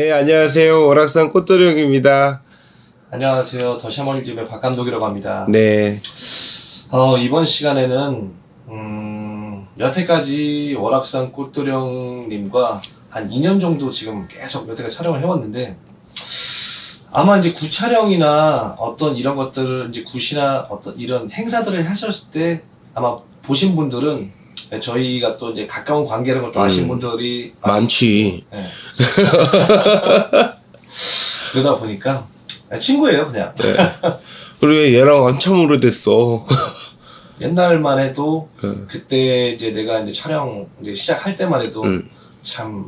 네, 안녕하세요. 오락산 꽃도령입니다. 안녕하세요. 더 샤머니즘의 박 감독이라고 합니다. 네. 어, 이번 시간에는 음, 여태까지 월악산 꽃도령님과 한 2년 정도 지금 계속 여태까지 촬영을 해왔는데 아마 이제 구 촬영이나 어떤 이런 것들을 이제 굿이나 어떤 이런 행사들을 하셨을 때 아마 보신 분들은 저희가 또 이제 가까운 관계라는 걸또 아시는 음. 분들이 많지. 네. 그러다 보니까 친구예요 그냥 그리고 얘랑 한참 오래됐어. 옛날만 해도 응. 그때 이제 내가 이제 촬영 이제 시작할 때만 해도 응. 참,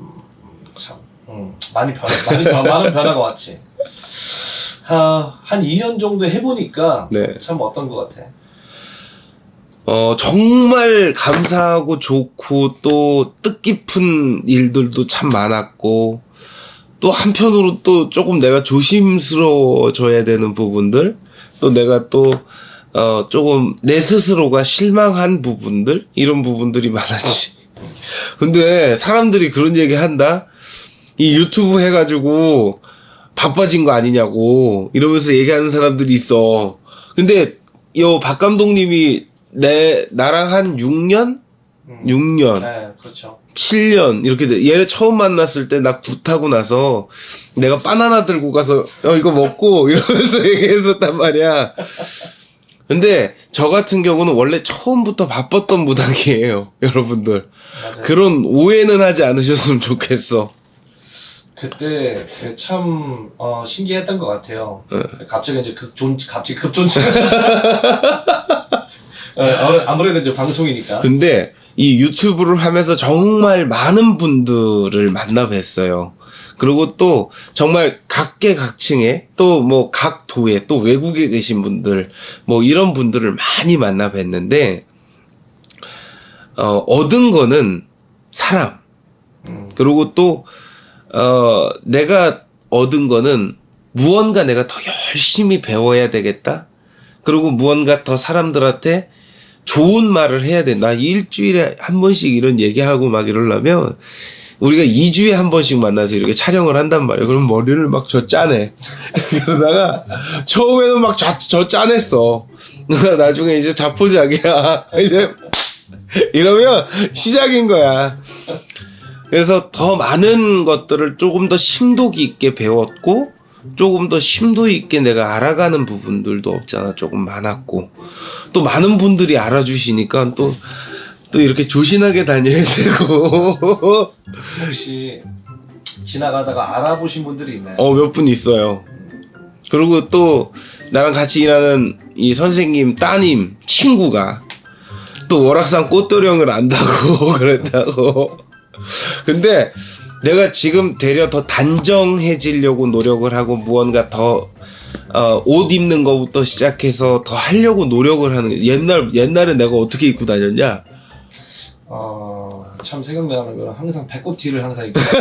참, 음, 많이 변, 많이 변, 많은 변화가 왔지. 하, 한 2년 정도 해보니까 네. 참 어떤 것 같아. 어, 정말 감사하고 좋고 또 뜻깊은 일들도 참 많았고 또 한편으로 또 조금 내가 조심스러워져야 되는 부분들 또 내가 또 어, 조금 내 스스로가 실망한 부분들 이런 부분들이 많았지. 근데 사람들이 그런 얘기 한다. 이 유튜브 해가지고 바빠진 거 아니냐고 이러면서 얘기하는 사람들이 있어. 근데 요 박 감독님이 내 나랑 한 6년, 음. 6년, 네, 그렇죠. 7년 이렇게 돼. 얘를 처음 만났을 때 나 굿하고 나서 내가 바나나 들고 가서 어 이거 먹고 이러면서 얘기했었단 말이야. 근데 저 같은 경우는 원래 처음부터 바빴던 무당이에요, 여러분들. 맞아요. 그런 오해는 하지 않으셨으면 좋겠어. 그때 참 어, 신기했던 것 같아요. 네. 갑자기 이제 급존, 갑자기 급존치. 어, 아무래도 이제 방송이니까. 근데 이 유튜브를 하면서 정말 많은 분들을 만나 뵀어요. 그리고 또 정말 각계각층의 또 뭐 각 도에 또 외국에 계신 분들 뭐 이런 분들을 많이 만나 뵀는데 어, 얻은 거는 사람 음, 그리고 또 어, 내가 얻은 거는 무언가 내가 더 열심히 배워야 되겠다. 그리고 무언가 더 사람들한테 좋은 말을 해야 돼. 나 일주일에 한 번씩 이런 얘기하고 막 이러려면 우리가 2주에 한 번씩 만나서 이렇게 촬영을 한단 말이야. 그럼 머리를 막 저 짜네. 그러다가 처음에는 막 저, 저 짜냈어. 나중에 이제 자포자기야. 이제 이러면 시작인 거야. 그래서 더 많은 것들을 조금 더 심도 깊게 배웠고 조금 더 심도 있게 내가 알아가는 부분들도 없잖아. 조금 많았고. 또 많은 분들이 알아주시니까 또 또 이렇게 조신하게 다녀야 되고. 혹시 지나가다가 알아보신 분들이 있나요? 어 몇 분 있어요. 그리고 또 나랑 같이 일하는 이 선생님 따님 친구가 또 월악산 꽃도령을 안다고 그랬다고. 근데 내가 지금 되려 더 단정해지려고 노력을 하고 무언가 더, 어, 옷 입는 거부터 시작해서 더 하려고 노력을 하는, 게 옛날, 옛날에 내가 어떻게 입고 다녔냐? 어, 참 생각나는 거는 항상 배꼽 티를 항상 입고.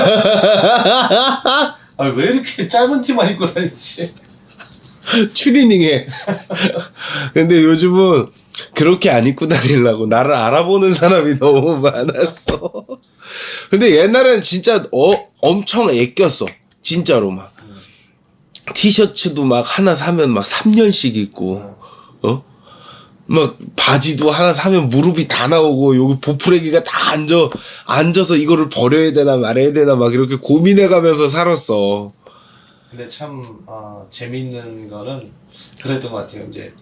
아, 왜 이렇게 짧은 티만 입고 다니지? 추리닝에. 근데 요즘은 그렇게 안 입고 다니려고 나를 알아보는 사람이 너무 많았어. 근데 옛날엔 진짜 어, 엄청 애꼈어. 진짜로 막. 티셔츠도 막 하나 사면 막 3년씩 입고, 어? 막 바지도 하나 사면 무릎이 다 나오고 여기 보풀레기가 다 앉아 앉아서 이거를 버려야 되나 말아야 되나 막 이렇게 고민해 가면서 살았어. 근데 참, 어, 재밌는 거는 그랬던 것 같아요. 이제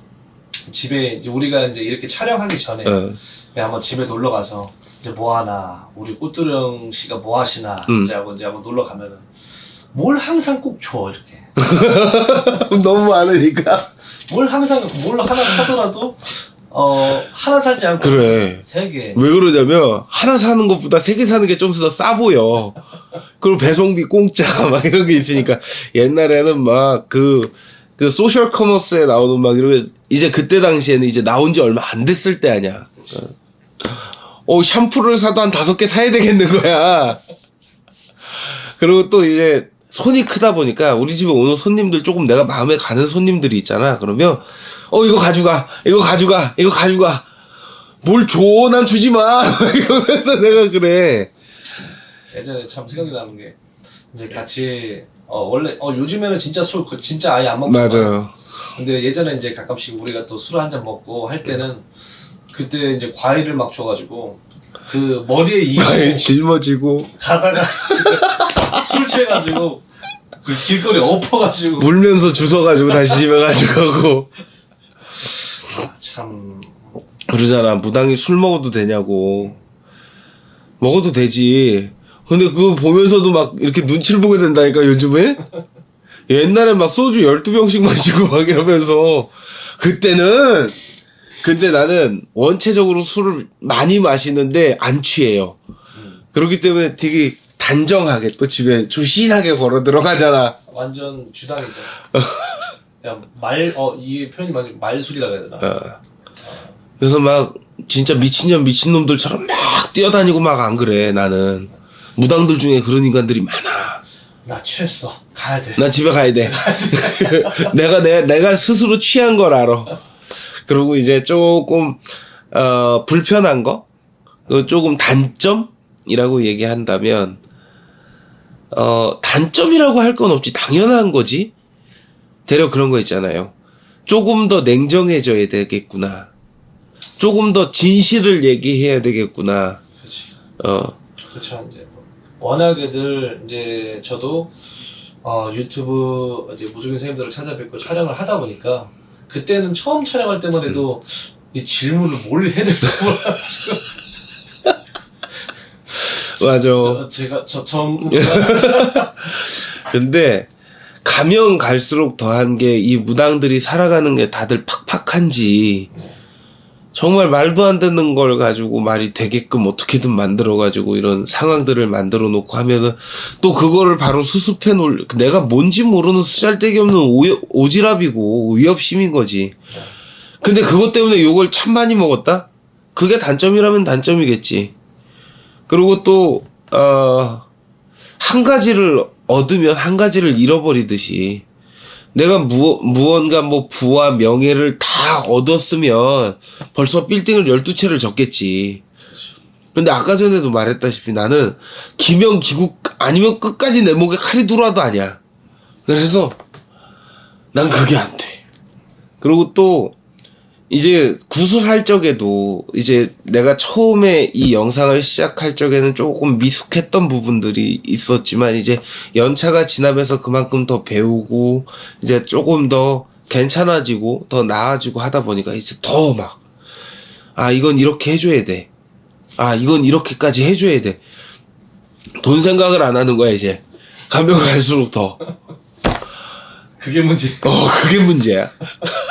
집에, 이제 우리가 이제 이렇게 촬영하기 전에 어. 그냥 한번 집에 놀러 가서 이제 뭐 하나, 우리 꽃두령 씨가 뭐 하시나, 음. 이제 하고 이제 한번 놀러 가면은 뭘 항상 꼭 줘, 이렇게. 너무 많으니까. 뭘 항상, 뭘 하나 사더라도, 어, 하나 사지 않고. 그래. 세 개. 왜 그러냐면 하나 사는 것보다 세 개 사는 게 좀 더 싸 보여. 그리고 배송비 공짜 막 이런 게 있으니까 옛날에는 막 그 그 소셜 커머스에 나오는 막 이런 게 이제 그때 당시에는 이제 나온 지 얼마 안 됐을 때 아니야. 어 샴푸를 사도 한 다섯 개 사야 되겠는 거야. 그리고 또 이제 손이 크다 보니까 우리 집에 오는 손님들 조금 내가 마음에 가는 손님들이 있잖아. 그러면 어 이거 가져가, 이거 가져가, 이거 가져가. 뭘 줘? 난 주지 마. 이러면서 내가 그래. 예전에 참 생각이 나는 게 이제 같이 어 원래 어 요즘에는 진짜 술 그 진짜 아예 안 먹잖아요. 맞아요. 근데 예전에 이제 가끔씩 우리가 또 술 한 잔 먹고 할 때는 그때 이제 과일을 막 줘가지고 그 머리에 이고 과일 짊어지고 가다가 술 취해가지고 그 길거리 엎어가지고 울면서 주워가지고 다시 집에 가져가고 아, 참 그러잖아. 무당이 술 먹어도 되냐고. 먹어도 되지. 근데 그거 보면서도 막 이렇게 눈치를 보게 된다니까, 요즘에? 옛날에 막 소주 12병씩 마시고 막 이러면서. 그때는, 근데 나는 원체적으로 술을 많이 마시는데 안 취해요. 그렇기 때문에 되게 단정하게 또 집에 조신하게 걸어 들어가잖아. 완전 주당이죠. 야말어 이 표현이 맞 말술이라고 해야 되나? 어. 그래서 막 진짜 미친년 미친놈들처럼 막 뛰어다니고 막 안 그래 나는 무당들 중에 그런 인간들이 많아 나 취했어. 가야 돼. 난 집에 가야 돼 내가 내, 내가 스스로 취한 걸 알아 그리고 이제 조금 어 불편한 거? 그 조금 단점이라고 얘기한다면 어 단점이라고 할 건 없지. 당연한 거지. 대려 그런 거 있잖아요. 조금 더 냉정해져야 되겠구나. 조금 더 진실을 얘기해야 되겠구나. 그렇지. 어. 그렇죠. 이제. 뭐 워낙에들 이제 저도 어, 유튜브 이제 무속인 선생님들을 찾아뵙고 촬영을 하다 보니까 그때는 처음 촬영할 때만 해도 이 질문을 뭘 해야 될지 몰라가지고. 맞아. 저- 제가 저 처음. 근데 가면 갈수록 더한 게 이 무당들이 살아가는 게 다들 팍팍한지 정말 말도 안 되는 걸 가지고 말이 되게끔 어떻게든 만들어 가지고 이런 상황들을 만들어 놓고 하면은 또 그거를 바로 수습해 놓을 내가 뭔지 모르는 쓰잘데기 없는 오, 오지랖이고 위협심인 거지. 근데 그것 때문에 욕을 참 많이 먹었다? 그게 단점이라면 단점이겠지. 그리고 또, 어, 한 가지를 얻으면 한 가지를 잃어버리듯이 내가 무, 무언가 뭐 부와 명예를 다 얻었으면 벌써 빌딩을 12채를 졌겠지. 근데 아까 전에도 말했다시피 나는 기명 기국 아니면 끝까지 내 목에 칼이 들어와도 아니야. 그래서 난 그게 안 돼. 그리고 또 이제 구술할 적에도 이제 내가 처음에 이 영상을 시작할 적에는 조금 미숙했던 부분들이 있었지만 이제 연차가 지나면서 그만큼 더 배우고 이제 조금 더 괜찮아지고 더 나아지고 하다 보니까 이제 더 막 아 이건 이렇게 해줘야 돼. 아 이건 이렇게까지 해줘야 돼. 돈 생각을 안 하는 거야 이제 가면 갈수록 더. 그게 문제. 어, 그게 문제야.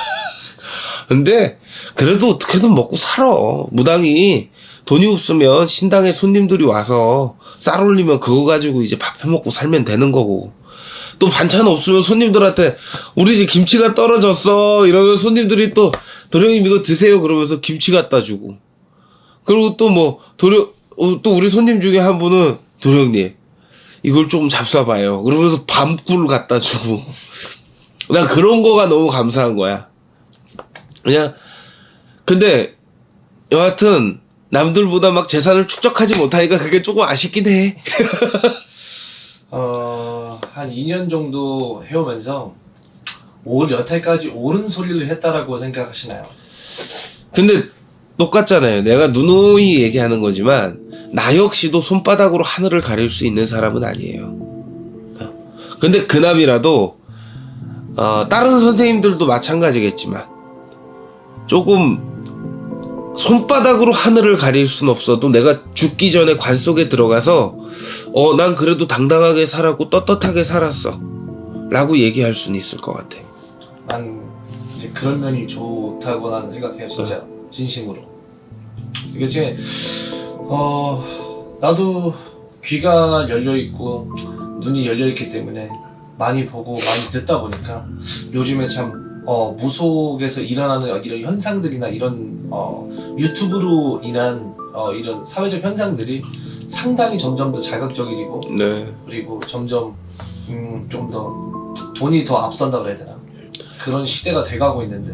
근데, 그래도 어떻게든 먹고 살아. 무당이 돈이 없으면 신당에 손님들이 와서 쌀 올리면 그거 가지고 이제 밥 해먹고 살면 되는 거고. 또 반찬 없으면 손님들한테 우리 집 김치가 떨어졌어. 이러면 손님들이 또 도령님 이거 드세요. 그러면서 김치 갖다 주고. 그리고 또 뭐, 도령, 어, 또 우리 손님 중에 한 분은 도령님 이걸 좀 잡숴봐요. 그러면서 밤꿀 갖다 주고. 난 그런 거가 너무 감사한 거야. 그냥 근데 여하튼 남들보다 막 재산을 축적하지 못하니까 그게 조금 아쉽긴 해. 어, 한 2년 정도 해오면서 올 여태까지 옳은 소리를 했다라고 생각하시나요? 근데 똑같잖아요. 내가 누누이 얘기하는 거지만 나 역시도 손바닥으로 하늘을 가릴 수 있는 사람은 아니에요. 근데 그남이라도 어, 다른 선생님들도 마찬가지겠지만 조금 손바닥으로 하늘을 가릴 순 없어도 내가 죽기 전에 관 속에 들어가서 어 난 그래도 당당하게 살았고 떳떳하게 살았어 라고 얘기할 수는 있을 것 같아 난 이제 그런 면이 좋다고 나는 생각해요, 진짜. 진심으로. 이게 지금, 어, 나도 귀가 열려있고, 눈이 열려있기 때문에 많이 보고 많이 듣다 보니까 요즘에 참, 어, 무속에서 일어나는 이런 현상들이나 이런, 어, 유튜브로 인한, 어, 이런 사회적 현상들이 상당히 점점 더 자극적이지고, 네 그리고 점점 음, 좀 더 돈이 더 앞선다 그래야 되나 그런 시대가 돼가고 있는데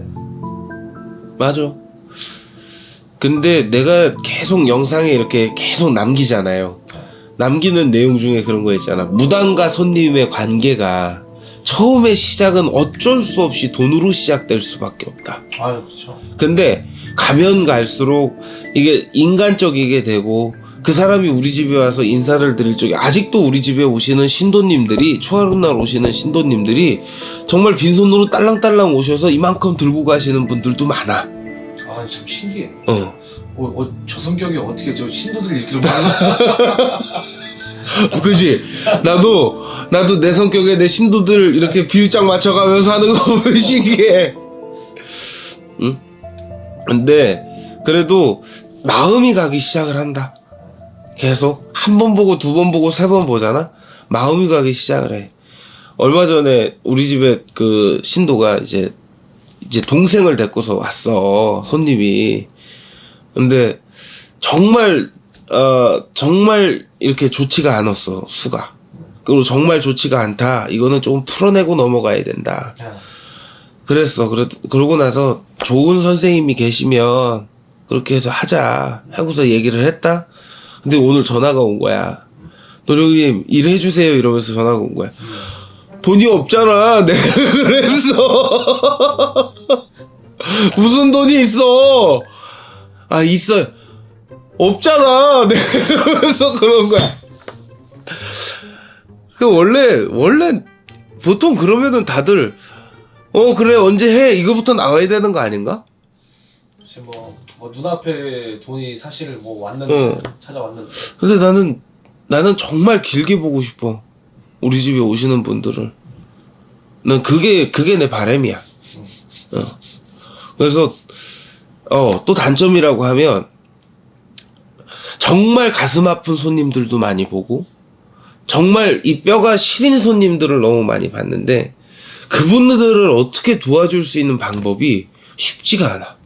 맞아. 근데 내가 계속 영상에 이렇게 계속 남기잖아요. 남기는 내용 중에 그런 거 있잖아. 무당과 손님의 관계가 처음에 시작은 어쩔 수 없이 돈으로 시작될 수밖에 없다. 아 그렇죠. 근데 가면 갈수록 이게 인간적이게 되고 그 사람이 우리 집에 와서 인사를 드릴 적에 아직도 우리 집에 오시는 신도님들이 초하룻날 오시는 신도님들이 정말 빈손으로 딸랑딸랑 오셔서 이만큼 들고 가시는 분들도 많아. 아 참 신기해. 어. 어, 어, 저 성격이 어떻게 저 신도들이 이렇게 많아? 그지? 나도 나도 내 성격에 내 신도들 이렇게 비유짝 맞춰가면서 하는 거 보면 신기해. 응? 근데 그래도 마음이 가기 시작을 한다. 계속 한 번 보고 두 번 보고 세 번 보잖아. 마음이 가기 시작을 해. 얼마 전에 우리 집에 그 신도가 이제 이제 동생을 데리고서 왔어 손님이. 근데 정말 어 정말 이렇게 좋지가 않았어 수가. 그리고 정말 좋지가 않다. 이거는 좀 풀어내고 넘어가야 된다. 야, 그랬어. 그러, 그러고 나서 좋은 선생님이 계시면 그렇게 해서 하자. 하고서 얘기를 했다. 근데 오늘 전화가 온 거야. 도령님 일해주세요 이러면서 전화가 온 거야. 돈이 없잖아. 내가 그랬어. 무슨 돈이 있어? 아 있어. 없잖아. 내가 그러면서 그런 거야. 그 원래 원래 보통 그러면은 다들 어 그래 언제 해 이거부터 나와야 되는 거 아닌가? 글쎄 뭐, 뭐 눈앞에 돈이 사실 뭐 왔는데 응. 찾아왔는데 근데 나는 나는 정말 길게 보고 싶어 우리 집에 오시는 분들을 난 그게 그게 내 바람이야 어. 그래서 어 또 단점이라고 하면 정말 가슴 아픈 손님들도 많이 보고 정말 이 뼈가 시린 손님들을 너무 많이 봤는데 그분들을 어떻게 도와줄 수 있는 방법이 쉽지가 않아.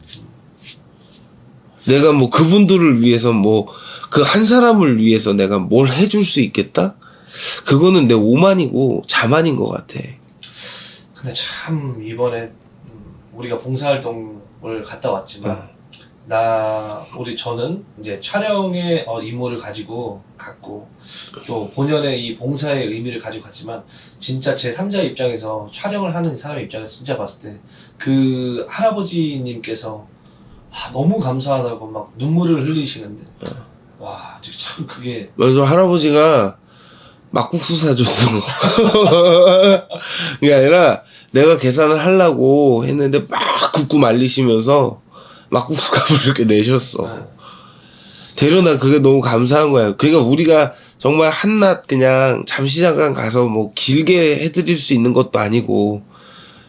내가 뭐 그분들을 위해서 뭐 그 한 사람을 위해서 내가 뭘 해줄 수 있겠다? 그거는 내 오만이고 자만인 것 같아. 근데 참 이번에 음, 우리가 봉사활동을 갔다 왔지만 어. 나 우리 저는 이제 촬영의 어, 임무를 가지고 갔고 또 본연의 이 봉사의 의미를 가지고 갔지만 진짜 제 3자 입장에서 촬영을 하는 사람 입장에서 진짜 봤을 때 그 할아버지님께서 아, 너무 감사하다고 막 눈물을 흘리시는데 와 진짜 참 그게 먼저 할아버지가 막국수 사줬어. 그게 아니라 내가 계산을 하려고 했는데 막 굽고 말리시면서 막국수 값을 이렇게 내셨어. 네. 대려 나 그게 너무 감사한 거야. 그러니까 우리가 정말 한낮 그냥 잠시 잠깐 가서 뭐 길게 해드릴 수 있는 것도 아니고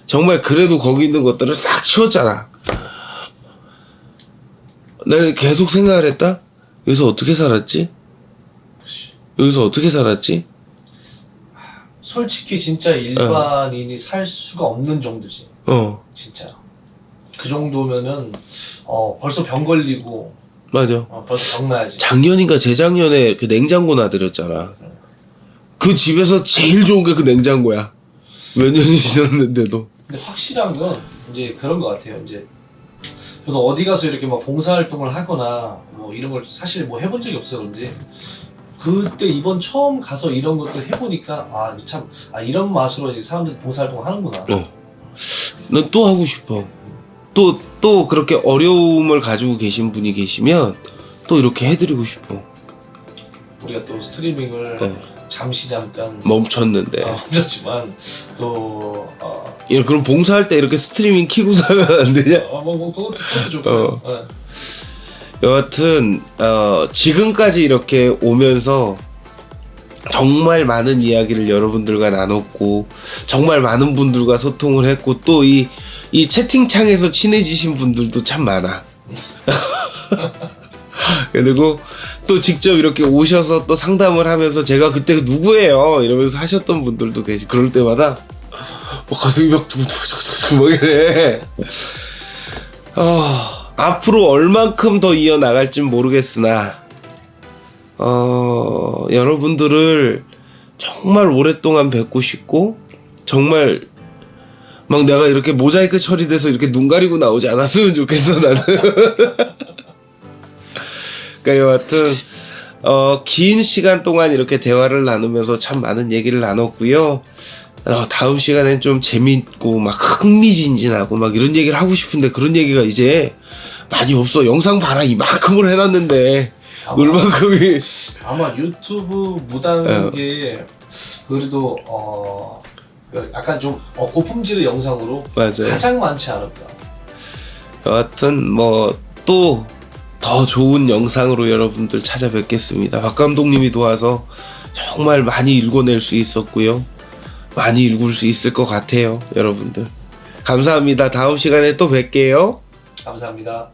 정말 그래도 거기 있는 것들을 싹 치웠잖아. 나는 계속 생각을 했다. 여기서 어떻게 살았지? 여기서 어떻게 살았지? 솔직히 진짜 일반인이 살 수가 없는 정도지 어, 진짜 그 정도면은 어 벌써 병 걸리고 맞아. 어, 벌써 병 나야지 작년인가 재작년에 그 냉장고 놔드렸잖아. 그 집에서 제일 좋은 게 그 냉장고야. 몇 년이 지났는데도. 근데 확실한 건 이제 그런 것 같아요. 이제 저도 어디 가서 이렇게 막 봉사활동을 하거나 뭐 이런 걸 사실 뭐 해본 적이 없어 그런지 그때 이번 처음 가서 이런 것들 해보니까 아 참 아 이런 맛으로 이제 사람들이 봉사활동을 하는구나. 어. 난 또 하고 싶어. 또, 또 그렇게 어려움을 가지고 계신 분이 계시면 또 이렇게 해드리고 싶어. 우리가 또 스트리밍을 어. 잠시 잠깐 멈췄는데. 어, 멈췄지만 또 어, 야, 그럼 봉사할 때 이렇게 스트리밍 키고 사면 안 되냐? 어, 뭐, 뭐 그것도 그것도 좋고. 어. 어. 여하튼 어, 지금까지 이렇게 오면서 정말 많은 이야기를 여러분들과 나눴고 정말 많은 분들과 소통을 했고 또 이 이 채팅창에서 친해지신 분들도 참 많아. 그리고 또 직접 이렇게 오셔서 또 상담을 하면서 제가 그때 누구예요 이러면서 하셨던 분들도 계시. 그럴 때마다 뭐 가슴이 막 두근두근두근두근 막 이래. 어, 앞으로 얼만큼 더 이어나갈진 모르겠으나, 어, 여러분들을 정말 오랫동안 뵙고 싶고, 정말, 막 내가 이렇게 모자이크 처리돼서 이렇게 눈 가리고 나오지 않았으면 좋겠어, 나는. 그니까 여하튼, 어, 긴 시간 동안 이렇게 대화를 나누면서 참 많은 얘기를 나눴고요. 어, 다음 시간엔 좀 재밌고 막 흥미진진하고 막 이런 얘기를 하고 싶은데 그런 얘기가 이제 많이 없어. 영상 봐라 이만큼을 해놨는데 아마, 얼마큼이 아마 유튜브 무단계 그래도 어 약간 좀 어, 고품질의 영상으로 맞아요. 가장 많지 않을까. 여하튼 뭐 또 더 좋은 영상으로 여러분들 찾아뵙겠습니다. 박 감독님이 도와서 정말 많이 읽어낼 수 있었고요. 많이 읽을 수 있을 것 같아요, 여러분들. 감사합니다. 다음 시간에 또 뵐게요. 감사합니다.